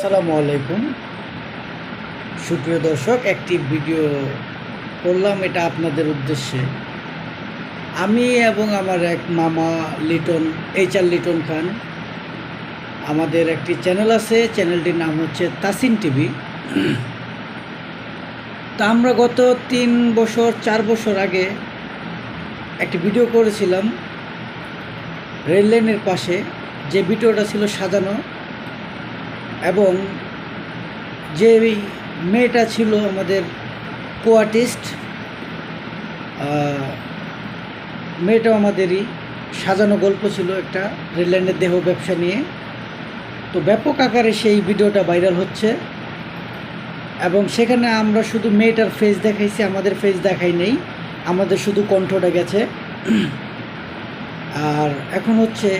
আসসালামু আলাইকুম। সুপ্রিয় দর্শক, একটি ভিডিও করলাম এটা আপনাদের উদ্দেশ্যে। আমি এবং আমার এক মামা লিটন, এইচ আর লিটন খান, আমাদের একটি চ্যানেল আছে, চ্যানেলটির নাম হচ্ছে তাসিন টিভি। তা আমরা গত তিন বছর, চার বছর আগে একটি ভিডিও করেছিলাম রেল লাইনের পাশে, যে ভিডিওটা ছিল সাজানো। এবং যে মেয়েটা ছিল আমাদের কো আর্টিস্ট মেয়েটাও আমাদেরই সাজানো গল্প ছিল একটা রেললাইনের দেহ ব্যবসা নিয়ে। তো ব্যাপক আকারে সেই ভিডিওটা ভাইরাল হচ্ছে এবং সেখানে আমরা শুধু মেয়েটার ফেস দেখাইছি, আমাদের ফেস দেখাই নেই, আমাদের শুধু কণ্ঠটা গেছে। আর এখন হচ্ছে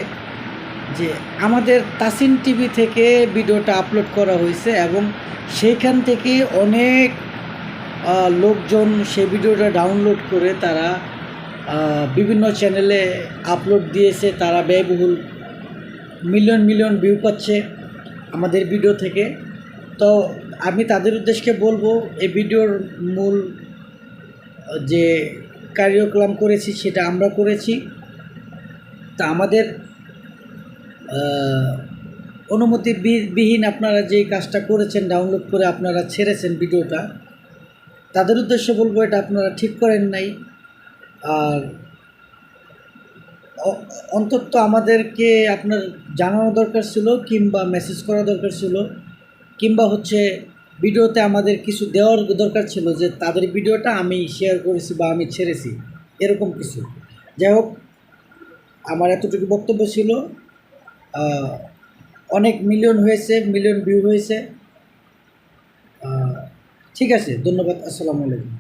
যে আমাদের তাসিন টিভি থেকে ভিডিওটা আপলোড করা হয়েছে এবং সেইখান থেকে অনেক লোকজন সেই ভিডিওটা ডাউনলোড করে তারা বিভিন্ন চ্যানেলে আপলোড দিয়েছে, তারা ব্যয়বহুল মিলিয়ন মিলিয়ন ভিউ পাচ্ছে আমাদের ভিডিও থেকে। তো আমি তাদের উদ্দেশ্যে বলব, এই ভিডিওর মূল যে কার্যক্রম করেছি সেটা আমরা করেছি। তা আমাদের অনুমতি বিহীন আপনারা যে কাজটা করেছেন ডাউনলোড করে আপনারা ছেড়েছেন ভিডিওটা, তাদের উদ্দেশ্যে বলব এটা আপনারা ঠিক করেন নাই। আর অন্তত আমাদেরকে আপনার জানানো দরকার ছিল কিংবা মেসেজ করা দরকার ছিল, কিংবা হচ্ছে ভিডিওতে আমাদের কিছু দেওয়ার দরকার ছিল যে তাদের ভিডিওটা আমি শেয়ার করেছি বা আমি ছেড়েছি, এরকম কিছু। যাই হোক, আমার এতটুকু বক্তব্য ছিল। অনেক মিলিয়ন হয়েছে মিলিয়ন ভিউ হয়েছে। ঠিক আছে ধন্যবাদ আসসালামু আলাইকুম।